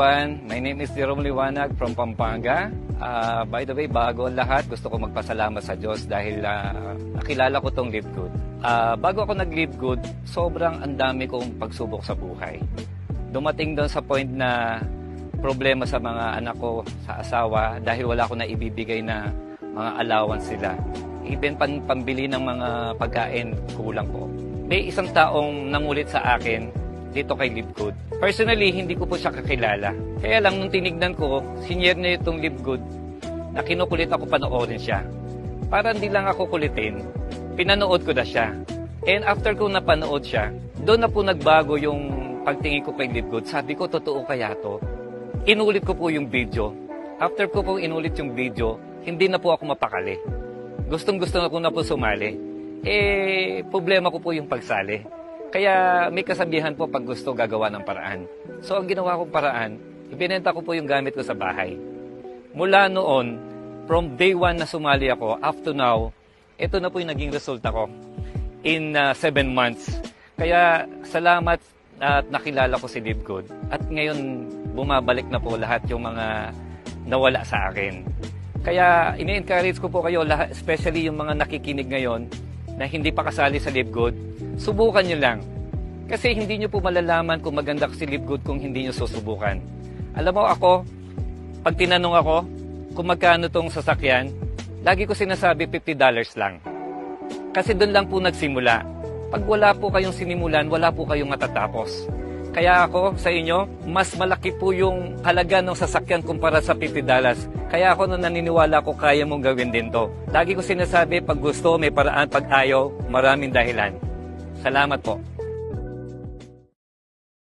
everyone. My name is Jerome Liwanag from Pampanga. Ah, by the way, bago ang lahat, gusto ko magpasalamat sa Diyos dahil ah, nakilala ko tong Live Good. Ah, bago ako nag-Live Good, sobrang ang dami kong pagsubok sa buhay. Dumating doon sa point na problema sa mga anak ko, sa asawa, dahil wala ko na ibibigay na mga allowance sila. Even pan pambili ng mga pagkain, kulang po. May isang taong nangulit sa akin dito kay Live Good. Personally, hindi ko po siya kakilala. Kaya lang, nung tinignan ko, senior na itong Live Good, na kinukulit ako panoorin siya. Para hindi lang ako kulitin, pinanood ko na siya. And after ko napanood siya, doon na po nagbago yung pagtingin ko kay Live Good. Sabi ko, totoo kaya to? Inulit ko po yung video. After ko po inulit yung video, hindi na po ako mapakali. Gustong gusto na ko na po sumali. Eh, problema ko po yung pagsali. Kaya may kasabihan po pag gusto gagawa ng paraan. So ang ginawa kong paraan, ibinenta ko po yung gamit ko sa bahay. Mula noon, from day one na sumali ako, up to now, ito na po yung naging resulta ko in uh, seven months. Kaya salamat at nakilala ko si Live. At ngayon, bumabalik na po lahat yung mga nawala sa akin. Kaya ini-encourage ko po kayo, especially yung mga nakikinig ngayon na hindi pa kasali sa Live Good, subukan nyo lang. Kasi hindi nyo po malalaman kung maganda si Live Good kung hindi nyo susubukan. Alam mo ako, pag tinanong ako kung magkano tong sasakyan, lagi ko sinasabi $50 lang. Kasi doon lang po nagsimula. Pag wala po kayong sinimulan, wala po kayong matatapos. Kaya ako sa inyo, mas malaki po yung halaga ng sasakyan kumpara sa $50. Kaya ako nung naniniwala ko kaya mong gawin din to. Lagi ko sinasabi, pag gusto, may paraan, pag ayaw, maraming dahilan. Salamat po.